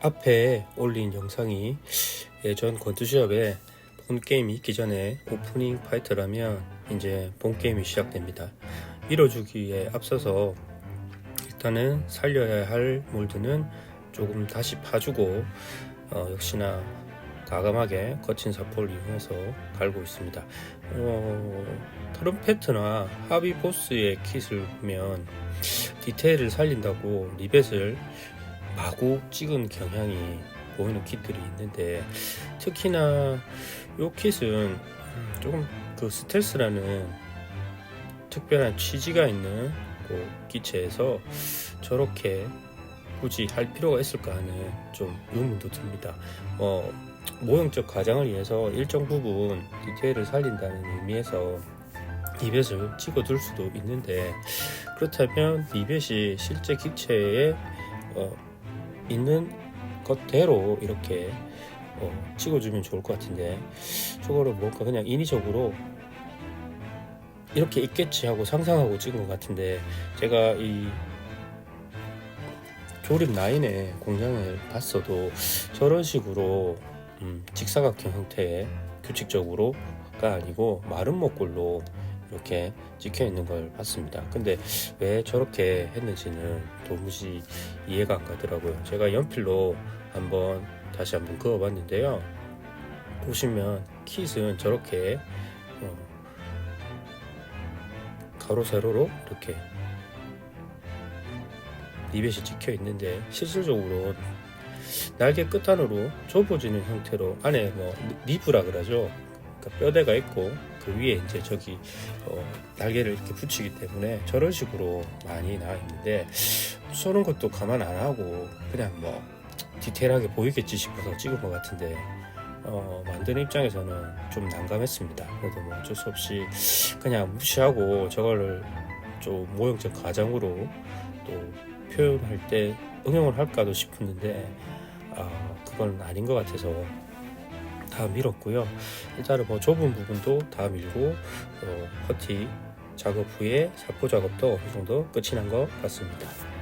앞에 올린 영상이 예전 권투시합에 본 게임이 있기 전에 오프닝 파이트라면 이제 본 게임이 시작됩니다. 밀어주기에 앞서서 일단은 살려야 할 몰드는 조금 다시 파주고 어, 역시나 과감하게 거친 사포를 이용해서 갈고 있습니다. 어, 트럼페트나 하비 보스의 킷을 보면 디테일을 살린다고 리벳을 마구 찍은 경향이 보이는 킷들이 있는데 특히나 요 킷은 음, 조금 그 스텔스라는 특별한 취지가 있는 그 기체에서 저렇게 굳이 할 필요가 있을까 하는 좀 의문도 듭니다. 어, 모형적 가장을 위해서 일정 부분 디테일을 살린다는 의미에서 리벳을 찍어둘 수도 있는데 그렇다면 리벳이 실제 기체에 어, 있는 것대로 이렇게 어, 찍어주면 좋을 것 같은데 저거를 뭔가 그냥 인위적으로 이렇게 있겠지 하고 상상하고 찍은 것 같은데 제가 이 조립 라인의 공장을 봤어도 저런 식으로 음, 직사각형 형태의 규칙적으로가 아니고 목골로 이렇게 찍혀 있는 걸 봤습니다. 근데 왜 저렇게 했는지는 도무지 이해가 안 가더라고요. 제가 연필로 한번 다시 한번 그어봤는데요. 보시면 킷은 저렇게 어, 가로 세로로 이렇게 리벳이 찍혀 있는데 실질적으로 날개 끝단으로 좁아지는 형태로 안에 뭐 리브라 그러죠. 그러니까 뼈대가 있고 그 위에 이제 저기 어, 날개를 이렇게 붙이기 때문에 저런 식으로 많이 나와 있는데 저런 것도 가만 안 하고 그냥 뭐 디테일하게 보이겠지 싶어서 찍은 것 같은데 어, 만드는 입장에서는 좀 난감했습니다. 그래도 뭐 어쩔 수 없이 그냥 무시하고 저거를 좀 모형적 가장으로 또 표현할 때 응용을 할까도 싶었는데 아, 그건 아닌 것 같아서 다 밀었고요. 일단은 뭐 좁은 부분도 다 밀고 어, 퍼티 작업 후에 사포 작업도 어느 정도 끝이 난 것 같습니다.